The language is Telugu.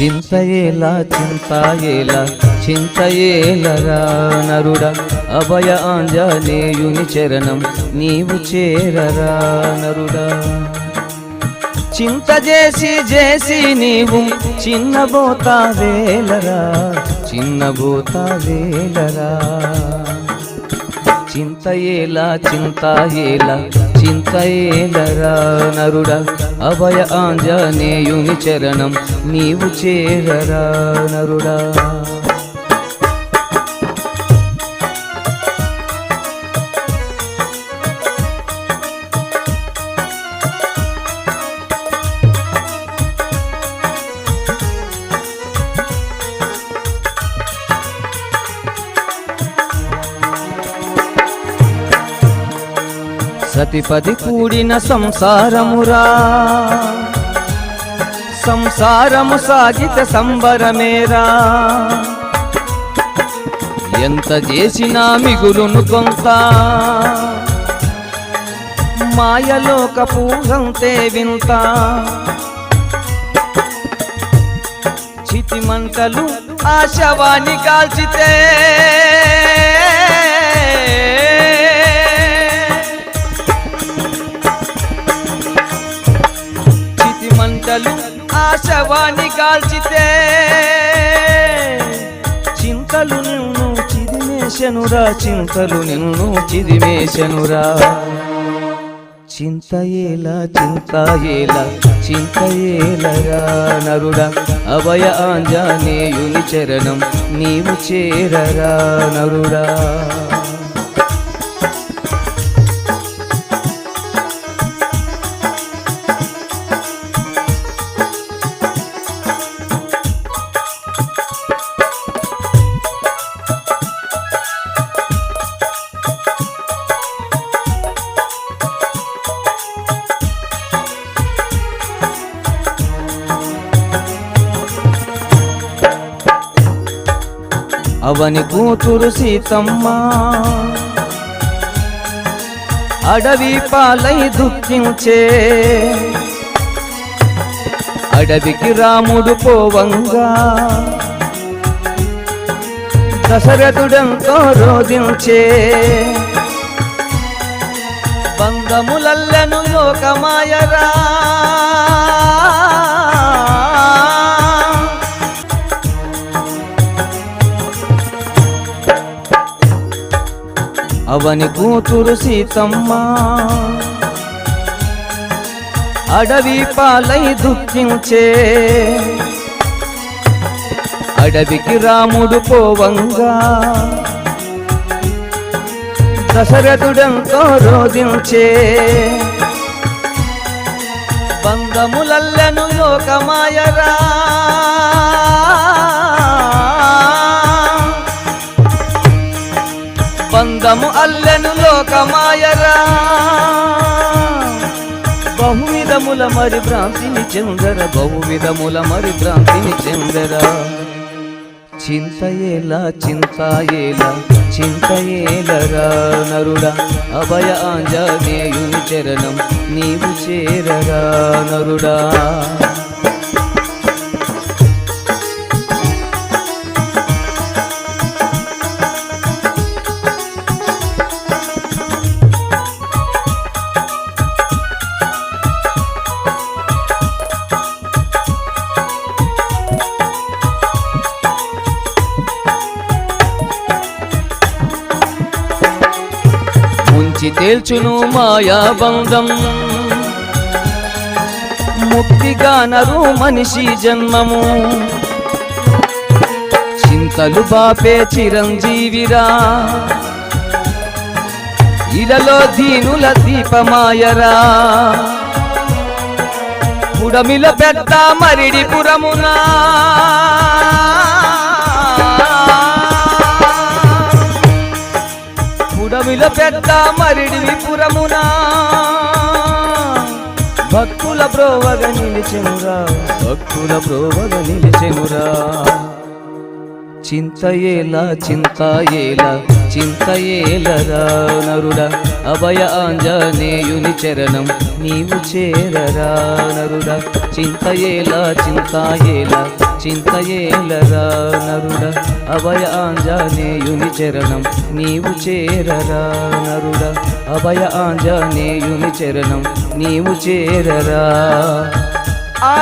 చింతయేలా చింతాయేలా చింతయేలరా నరుడా అభయ ఆంజనేయుని చరణం నీవు చేరరా నరుడా. చింత చేసి చేసి నీవు చిన్నబోతా వేలరా చిన్నబోతా వేలరా. చింత ఏలా చింత చింతాయేలా చింతయేలరా నరుడా? అభయ ఆంజనేయుని చరణం నీవు చేరరా నరుడా? సతిపది కూడిన సంసారమురా. సంసారము సాగిత సంబరమేరా. ఎంత చేసినా మిగులును కొంత. మాయలోక పూగంతే వింత. చితిమంటలు ఆశవాణి కాల్చితే. ఆశవాణి కాల్చితే చింతలు నిన్ను చిదిమేశనురా చింతలు నిన్ను చిదిమేశనురా. చింత ఏలా చింత ఏలా చింత ఏలరా నరుడా అభయ ఆంజనేయుని చరణం నీవు చేరరా నరుడా. అవని కూతురు సీతమ్మ. అడవి పాలై దుఃఖించే. అడవికి రాముడు పోవంగా. దశరథుడంతో రోధించే. బంధములల్లను లోకమాయరా. అవని కూతురు సీతమ్మ. అడవి పాలై దుఃఖించే. అడవికి రాముడు పోవంగా. దశరథుడంతో రోధించే. బంధములల్లను లోకమాయరా. బంధము అల్లెను లోకమాయరా. బహువిధముల మరి భ్రాంతిని చెందర బహువిధముల మరి భ్రాంతిని చెందర. చింతయేలా చింతాయేలా చింతయేలరా నరుడా అభయ ఆంజనేయుని చరణం నీవు చేరరా నరుడా. ముంచి తేల్చును మాయా బంధం ముక్తిగానరు మనిషి జన్మము. చింతలు బాపే చిరంజీవిరా. ఇలలో దీనుల దీపమాయరా. పుడమిల పెద్ద మరిడి పురమునా. పుడమిల పెద్ద మరిడి విపురమునా. భక్తుల బ్రోవగ నిలిచెనురా. భక్తుల బ్రోవగ నిలిచెనురా. చింతయేలా చింతాయేలా చింతయేలరా నరుడా. అభయ ఆంజనేయుని చరణం నీవు చేరరా నరుడా. చింతయేలా చింతాయేలా చింతయేలరా నరుడ అభయ ఆంజనేయుని చరణం నీవు చేరరా నరుడ అభయ ఆంజనేయుని చరణం నీవు చేరరా. ఆ